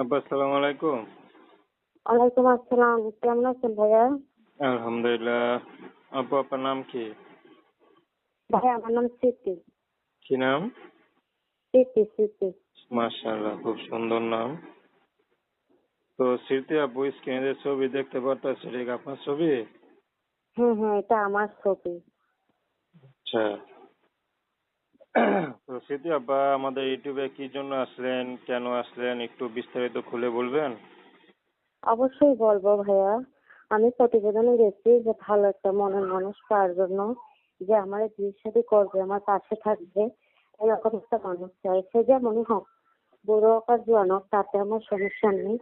আসসালামু আলাইকুম। ওয়ালাইকুম আসসালাম কেমন আছেন ভাইয়া? আলহামদুলিল্লাহ। আপু আপনার নাম কি? ভাই আমার নাম স্মৃতি। কি নাম? স্মৃতি স্মৃতি। মাশাআল্লাহ খুব সুন্দর নাম। তো স্মৃতি আপু স্ক্রিনে ছবি দেখতে পারতেছি এটা কি আপনার ছবি? হ্যাঁ হ্যাঁ এটা আমার ছবি। আচ্ছা। স্মৃতি আপা আমাদের ইউটিউবে কি জন্য আসলেন কেন আসলেন একটু বিস্তারিত খুলে বলবেন? অবশ্যই বলব ভাইয়া। আমি প্রতিবেদনে গেছি যে ভালো একটা মনের মানুষ পাওয়ার জন্য যে আমার সাথে করবে আমার পাশে থাকবে এরকম একটা মানুষ চাই। সে যেমনই হোক বুড়ো হোক আর জোয়ান হোক তাতে আমার সমস্যা নেই।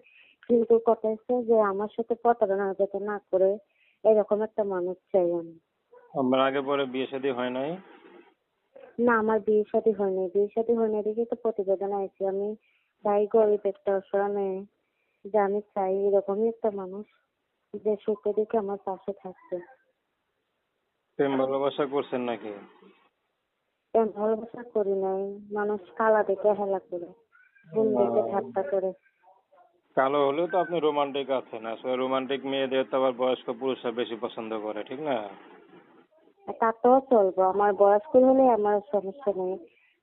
কিন্তু কথা হচ্ছে যে আমার সাথে প্রতারণা যাতে না করে এরকম একটা মানুষ চাই আমি। আমার আগে পরে বিয়ে শাদী হয় নাই? না আমার বিয়ে শাদী হয়নি। বিয়ে শাদী হয়নি দেখে তো প্রতিবেদন আইছি আমি। চাই গরিব একটা অসহায় মেয়ে। যে আমি চাই এরকমই একটা মানুষ যে সুখে দেখে আমার পাশে থাকবে প্রেম ভালোবাসা করছেন নাকি? প্রেম ভালোবাসা করি নাই। মানুষ কালা দেখে হেলা করে গুণ দেখে ঠাট্টা করে। কালো হলেও তো আপনি রোমান্টিক আছেন। আসলে রোমান্টিক মেয়েদের তো আবার বয়স্ক পুরুষরা বেশি পছন্দ করে ঠিক না? তাতেও চলবো। আমার বয়স্ক হলে আমার সমস্যা নেই।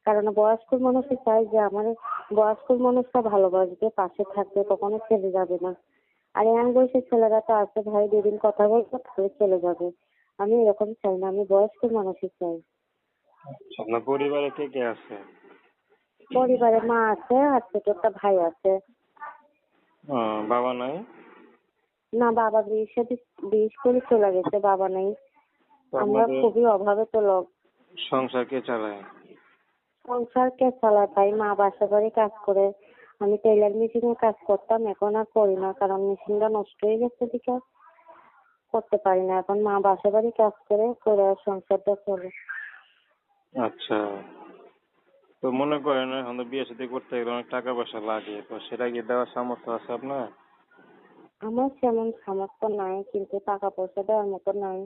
কারণ বয়স্ক মানুষই চাই যে আমার বয়স্ক মানুষটা ভালোবাসবে পাশে থাকবে কখনো চলে যাবে না। আর ইয়াং বয়সের ছেলেরা তো আছে ভাই দুদিন কথা বলব তাহলে চলে যাবে। আমি এরকম চাই না আমি বয়স্ক মানুষই চাই। আপনার পরিবারে কে কে আছে? পরিবারে মা আছে আর ছোট একটা ভাই আছে। বাবা নাই? না বাবা বিয়ে সাথে বিয়ে করে চলে গেছে বাবা নেই। আমরা খুবই অভাবে তো লোক। সংসার কে চালায়। সংসার কে চালায় ভাই। মা বাসা বাড়ি কাজ করে। আমি টেলার মেশিনে কাজ করতাম এখন আর করি না কারণ মেশিনটা নষ্ট হয়ে গেছে দিকে। করতে পারি না। এখন মা বাসা বাড়ি কাজ করে করে সংসারটা চলে। আচ্ছা। তো মনে করেন এখন বিয়ে শাদী করতে গেলে অনেক টাকা পয়সা লাগে তো সেটা কি দেওয়ার সামর্থ্য আছে আপনার? আমার সেমন সামর্থ্য নাই কিন্তু টাকা পয়সা দেওয়ার মতো নাই।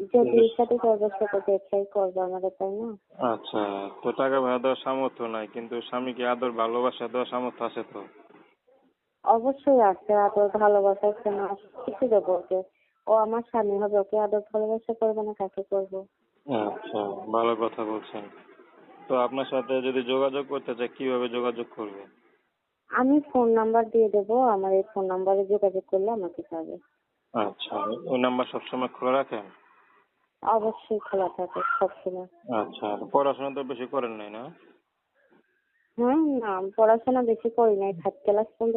যে বিয়ের সাথে করবে সে তো ব্যবসাই করবে আমাদের তাই না? আচ্ছা তো টাকা পয়সা দেওয়ার সামর্থ্য নাই কিন্তু স্বামীকে আদর ভালোবাসা দেওয়ার সামর্থ্য আছে তো? অবশ্যই আছে আদর ভালোবাসা না কিছু দেবো ওকে। ও আমার স্বামী হবে ওকে আদর ভালোবাসা করবে না কাকে করব? আচ্ছা ভালো কথা বলছেন। তো আপনার সাথে যদি যোগাযোগ করতে চাই কীভাবে যোগাযোগ করবে? আমি ফোন নাম্বার দিয়ে দেবো আমার এই ফোন নাম্বারে যোগাযোগ করলে আমাকে পাবে। আচ্ছা ওই নাম্বার সবসময় খোলা রাখেন? অবশ্যই খোলা থাকে সবসময়। আচ্ছা পড়াশোনা তো বেশি করেন নাই না? হম না পড়াশোনা বেশি করি নাই থার্ড ক্লাস পর্যন্ত